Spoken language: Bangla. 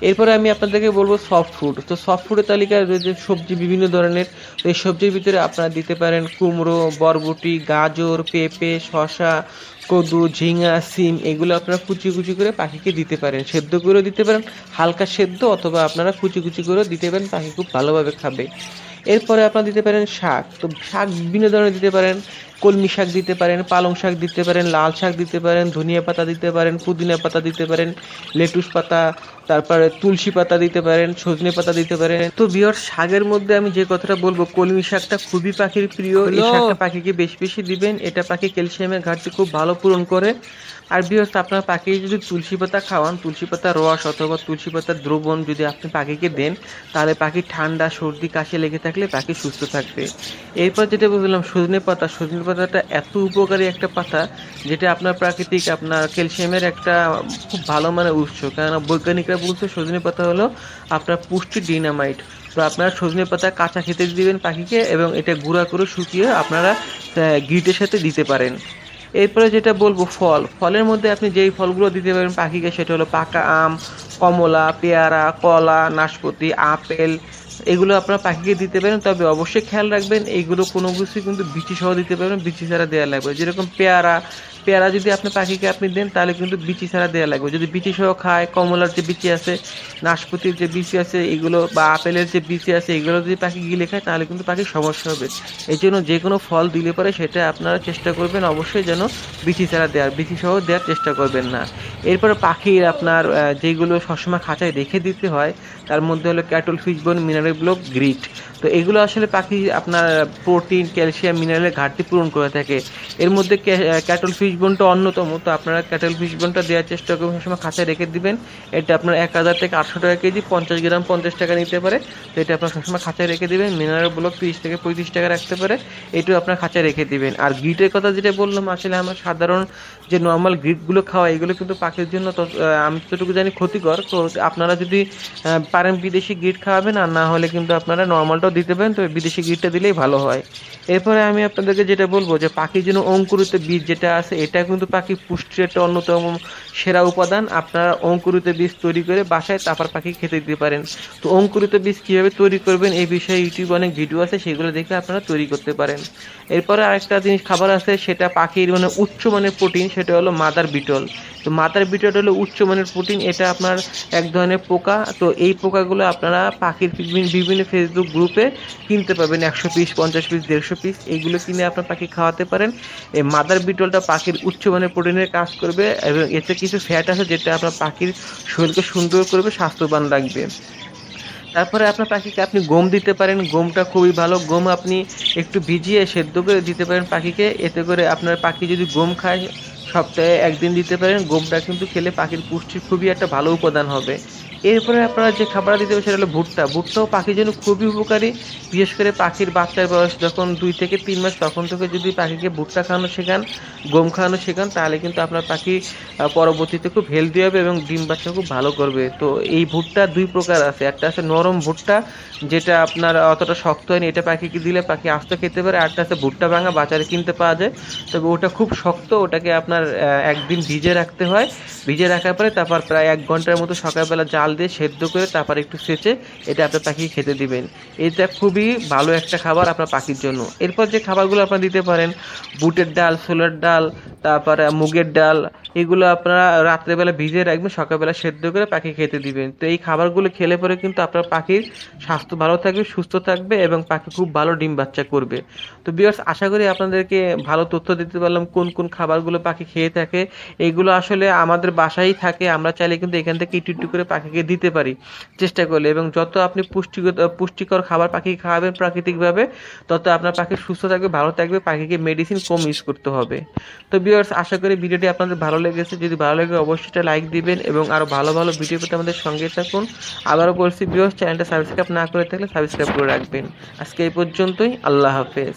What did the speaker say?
এরপরে আমি আপনাদেরকে বলব সফট ফুড তো সফট ফুডের তালিকায় রয়েছে সবজি, বিভিন্ন ধরনের। তো এই সবজির ভিতরে আপনারা দিতে পারেন কুমড়ো, বরবটি, গাজর, পেঁপে, শসা, কদু, ঝিঙা, সিম, এগুলো আপনারা কুচি কুচি করে পাখিকে দিতে পারেন। সেদ্ধ করেও দিতে পারেন, হালকা সেদ্ধ অথবা আপনারা কুচি কুচি করেও দিতে পারেন, পাখি খুব ভালোভাবে খাবে। এরপরে আপনারা দিতে পারেন শাক। তো শাক বিভিন্ন ধরনের দিতে পারেন। কলমি শাক দিতে পারেন পালং শাক দিতে পারেন লাল শাক দিতে পারেন ধনিয়া পাতা দিতে পারেন পুদিনা পাতা দিতে পারেন লেটুস পাতা তারপরে তুলসী পাতা দিতে পারেন সজনে পাতা দিতে পারেন। তো বিয়র শাকের মধ্যে আমি যে কথাটা বলব কলমি শাকটা খুবই পাখির প্রিয়। এই শাকটা পাখিকে বেশি বেশি দিবেন। এটা পাখি ক্যালসিয়ামের ঘাটতি খুব ভালো পূরণ করে। আর বিয়স আপনার পাখিকে যদি তুলসী পাতা খাওয়ান তুলসী পাতার রস অথবা তুলসী পাতার দ্রবণ যদি আপনি পাখিকে দেন তাহলে পাখি ঠান্ডা সর্দি কাশি লেগে থাকলে পাখি সুস্থ থাকবে। এরপর যেটা বললাম সজনে পাতা সজনে পাতাটা এত উপকারী একটা পাতা, যেটা আপনার প্রাকৃতিক, আপনার ক্যালসিয়ামের একটা খুব ভালো মানে উৎস। কেননা বৈজ্ঞানিকরা বলছে সজনে পাতা হলো আপনার পুষ্টি ডিনামাইট। তো আপনারা সজনে পাতা কাঁচা খেতে দিবেন পাখিকে এবং এটা গুঁড়া করে শুকিয়ে আপনারা গিটের সাথে দিতে পারেন। এরপরে যেটা বলব ফল। ফলের মধ্যে আপনি যেই ফলগুলো দিতে পারেন পাখিকে, সেটা হলো পাকা আম, কমলা, পেয়ারা, কলা, নাশপাতি, আপেল এগুলো আপনার পাখিকে দিতে পারেন, তবে অবশ্যই খেয়াল রাখবেন এইগুলো কোনো কিছুই কিন্তু বিচি সহ দিতে পারবেন বিচি ছাড়া দেওয়া লাগবে। যেরকম পেয়ারা পেয়ারা যদি আপনি পাখিকে আপনি দেন, তাহলে কিন্তু বিচি ছাড়া দেওয়া লাগবে। যদি বিচি সহ খায়, কমলার যে বিচি আছে, নাশপাতির যে বিচি আছে, এগুলো বা আপেলের যে বিচি আছে, এগুলো যদি পাখি গিলে খায়, তাহলে কিন্তু পাখির সমস্যা হবে। এই জন্য যে কোনো ফল দিলে পরে সেটা আপনারা চেষ্টা করবেন অবশ্যই যেন বিচি ছাড়া দেওয়ার বিচি সহ দেওয়ার চেষ্টা করবেন না। এরপরে পাখির আপনার যেগুলো সবসময় খাঁচায় রেখে দিতে হয়, তার মধ্যে হলো cattle fish bone mineral block, grit. তো এগুলো আসলে পাখি আপনার প্রোটিন, ক্যালসিয়াম, মিনারেলের ঘাটতি পূরণ করে থাকে। এর মধ্যে ক্যাটল, ফিশ বোনটা অন্যতম, তো আপনারা ক্যাটল ফিশ বোনটা দেওয়ার চেষ্টা করবেন সবসময় খাঁচায় রেখে দিবেন। এটা আপনার এক হাজার থেকে আটশো টাকা কেজি, পঞ্চাশ গ্রাম পঞ্চাশ টাকা নিতে পারে। তো এটা আপনার সবসময় খাঁচায় রেখে দিবেন মিনারেল ব্লক তিরিশ থেকে পঁয়ত্রিশ টাকা রাখতে পারে। এটাও আপনার খাঁচায় রেখে দিবেন। আর গিটের কথা যেটা বললাম, আসলে আমরা সাধারণ যে নর্মাল গ্রিটগুলো খাওয়া, এগুলো কিন্তু পাখির জন্য আমি যতটুকু জানি ক্ষতিকর। তো আপনারা যদি পারেন বিদেশি গিট খাওয়াবেন, আর না হলে কিন্তু আপনারা নর্মালটাও দিতে পারেন। তো বিদেশি গিটটা দিলেই ভালো হয়। এরপরে আমি আপনাদেরকে যেটা বলব যে পাখির জন্য অঙ্কুরিত বীজ যেটা আছে এটা কিন্তু পাখি পুষ্টির একটা অন্যতম সেরা উপাদান। আপনারা অঙ্কুরিত বীজ তৈরি করে বাসায় তারপর পাখি খেতে দিতে পারেন। তো অঙ্কুরিত বীজ কীভাবে তৈরি করবেন এই বিষয়ে ইউটিউবে অনেক ভিডিও আছে, সেগুলো দেখে আপনারা তৈরি করতে পারেন। এরপরে আরেকটা জিনিস খাবার আছে, সেটা পাখির মানে উচ্চ মানের প্রোটিন, সেটা হলো মাদার বিটল। তো মাদার বিটল হলো উচ্চ মানের প্রোটিন, এটা আপনার এক ধরনের পোকা। তো এই পোকাগুলো আপনারা পাখির বিভিন্ন ফেসবুক গ্রুপে কিনতে পাবেন একশো পিস, পঞ্চাশ পিস, দেড়শো পিস। এইগুলো কিনে আপনার পাখি খাওয়াতে পারেন। এই মাদার বিটলটা পাখির উচ্চ মানের প্রোটিনের কাজ করবে এবং এতে কিছু ফ্যাট আছে যেটা আপনার পাখির শরীরকে সুন্দর করবে, স্বাস্থ্যবান রাখবে। তারপরে আপনার পাখিকে আপনি গম দিতে পারেন। গমটা খুবই ভালো। গম আপনি একটু ভিজিয়ে সেদ্ধ করে দিতে পারেন পাখিকে। এতে করে আপনার পাখি যদি গম খায়, সপ্তাহে একদিন দিতে পারেন। গমটা কিন্তু খেলে পাখির পুষ্টির খুবই একটা ভালো উপাদান হবে। এরপরে আপনারা যে খাবার দিতে হবে সেটা হলো ভুট্টা। ভুট্টাও পাখির জন্য খুবই উপকারী, বিশেষ করে পাখির বাচ্চার বয়স যখন দুই থেকে তিন মাস, তখন থেকে যদি পাখিকে ভুট্টা খাওয়ানো শেখান, গম খাওয়ানো শেখান, তাহলে কিন্তু আপনার পাখি পরবর্তীতে খুব হেলদি হবে এবং ডিম বাচ্চা খুব ভালো করবে। তো এই ভুট্টা দুই প্রকার আছে। একটা আছে নরম ভুট্টা, যেটা আপনার অতটা শক্ত হয়নি, এটা পাখিকে দিলে পাখি আস্ত খেতে পারে। আরটা আছে ভুট্টা ভাঙা, বাজারে কিনতে পাওয়া যায়। তবে ওটা খুব শক্ত, ওটাকে আপনার একদিন ভিজে রাখতে হয়। ভিজে রাখার পরে তারপর প্রায় এক ঘণ্টার মতো সকালবেলা জাল দিয়ে সেদ্ধ করে তারপর একটু সেচে এটা আপনার পাখিকে খেতে দিবেন। এটা খুবই ভালো একটা খাবার আপনার পাখির জন্য। এরপর যে খাবারগুলো আপনারা দিতে পারেন, বুটের ডাল, ছোলার ডাল, তারপরে মুগের ডাল, এগুলো আপনারা রাত্রেবেলা ভিজে রাখবেন, সকালবেলা সেদ্ধ করে পাখি খেতে দিবেন। তো এই খাবারগুলো খেলে পরে কিন্তু আপনার পাখির স্বাস্থ্য ভালো থাকবে, সুস্থ থাকবে এবং পাখি খুব ভালো ডিম বাচ্চা করবে। তো বিয়ার্স আশা করি আপনাদেরকে ভালো তথ্য দিতে পারলাম, কোন কোন খাবারগুলো পাখি খেয়ে থাকে। এগুলো আসলে আমাদের বাসায় থাকে, আমরা চাইলে কিন্তু এখান থেকে একটু একটু করে পাখিকে দিতে পারি, চেষ্টা করলে। এবং যত আপনি পুষ্টিগত, পুষ্টিকর খাবার পাখি খাওয়াবেন প্রাকৃতিকভাবে, তত আপনার পাখি সুস্থ থাকবে, ভালো থাকবে, পাখিকে মেডিসিন কম ইউজ করতে হবে। তো বিয়ার্স আশা করি ভিডিওটি আপনাদের ভালো লেগেছে। যদি ভালো লাগে, অবশ্যই একটা লাইক দিবেন এবং আরও ভালো ভালো ভিডিও পেতে আমাদের সঙ্গে থাকুন। আবারও বলছি বিয়ার্স চ্যানেলটা সাবস্ক্রাইব না করে থাকলে সাবস্ক্রাইব করে রাখবেন। আজকে এই পর্যন্তই, আল্লাহ হাফেজ।